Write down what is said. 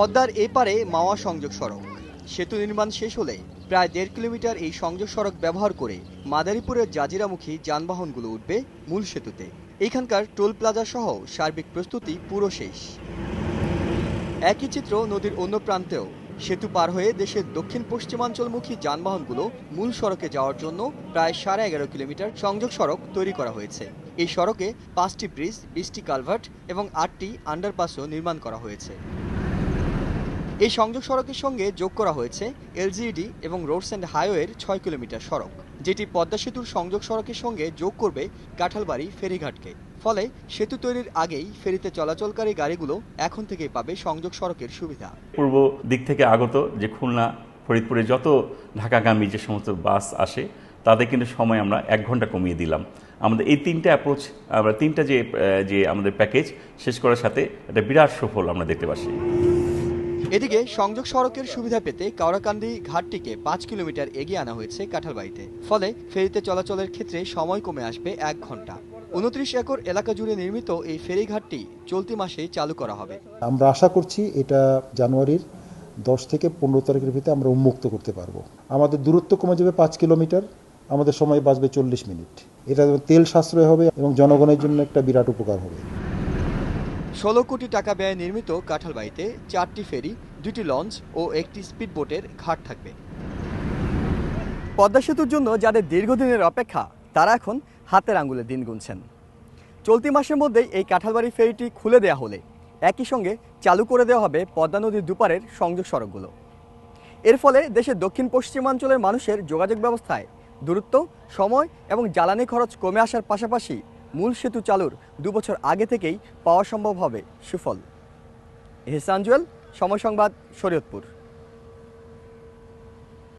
পদ্মার এপারে মাওয়া সংযোগ সড়ক। সেতু নির্মাণ শেষ হলে প্রায় দেড় কিলোমিটার এই সংযোগ সড়ক ব্যবহার করে মাদারীপুরের জাজিরামুখী যানবাহনগুলো উঠবে মূল সেতুতে। এখানকার টোল প্লাজা সহ সার্বিক প্রস্তুতি পুরো শেষ। একই চিত্র নদীর অন্য প্রান্তেও। সেতু পার হয়ে দেশের দক্ষিণ পশ্চিমাঞ্চলমুখী যানবাহনগুলো মূল সড়কে যাওয়ার জন্য প্রায় সাড়ে এগারো কিলোমিটার সংযোগ সড়ক তৈরি করা হয়েছে। এই সড়কে পাঁচটি ব্রিজ, বিশটি কালভার্ট এবং আটটি আন্ডারপাসও নির্মাণ করা হয়েছে। এই সংযোগ সড়কের সঙ্গে যোগ করা হয়েছে এলজিইডি এবং রোডস অ্যান্ড হাইওয়ের ছয় কিলোমিটার সড়ক, যেটি পদ্মা সেতুর সংযোগ সড়কের সঙ্গে যোগ করবে কাঁঠালবাড়ি ফেরিঘাটকে। ফলে সেতু তৈরির আগেই ফেরিতে চলাচলকারী গাড়িগুলো এখন থেকেই পাবে সংযোগ সড়কের সুবিধা। পূর্ব দিক থেকে আগত যে খুলনা, ফরিদপুরে যত ঢাকাগামী যে সমস্ত বাস আসে, তাদের কিন্তু সময় আমরা এক ঘণ্টা কমিয়ে দিলাম। আমাদের এই তিনটা অ্যাপ্রোচ আমরা তিনটা যে যে আমাদের প্যাকেজ শেষ করার সাথে একটা বিরাট সুফল আমরা দেখতে পাচ্ছি। এদিকে সংযোগ সড়কের সুবিধা পেতে কাওড়াকান্দি ঘাটটিকে পাঁচ কিলোমিটার এগিয়ে আনা হয়েছে কাঁঠালবাড়িতে। ফলে ফেরিতে চলাচলের ক্ষেত্রে সময় কমে আসবে এক ঘণ্টা। উনত্রিশ একর এলাকা জুড়ে নির্মিত এই ফেরিঘাটটি চলতি মাসেই চালু করা হবে। আমরা আশা করছি এটা জানুয়ারির দশ থেকে পনেরো তারিখের ভিতরে আমরা উন্মুক্ত করতে পারব। আমাদের দূরত্ব কমে যাবে পাঁচ কিলোমিটার, আমাদের সময় বাঁচবে চল্লিশ মিনিট। এটা তেল সাশ্রয় হবে এবং জনগণের জন্য একটা বিরাট উপকার হবে। ষোলো কোটি টাকা ব্যয়ে নির্মিত কাঁঠালবাড়িতে চারটি ফেরি, দুটি লঞ্চ ও একটি স্পিডবোটের ঘাট থাকবে। পদ্মা সেতুর জন্য যাদের দীর্ঘদিনের অপেক্ষা, তারা এখন হাতের আঙ্গুলে দিন গুনছেন। চলতি মাসের মধ্যেই এই কাঁঠালবাড়ি ফেরিটি খুলে দেওয়া হলে একই সঙ্গে চালু করে দেওয়া হবে পদ্মা নদীর দুপারের সংযোগ সড়কগুলো। এর ফলে দেশের দক্ষিণ পশ্চিমাঞ্চলের মানুষের যোগাযোগ ব্যবস্থায় দূরত্ব, সময় এবং জ্বালানি খরচ কমে আসার পাশাপাশি মূল সেতু চালুর দুবছর আগে থেকেই পাওয়া সম্ভব হবে সুফল। এহসান জুয়েল, সময় সংবাদ, শরীয়তপুর।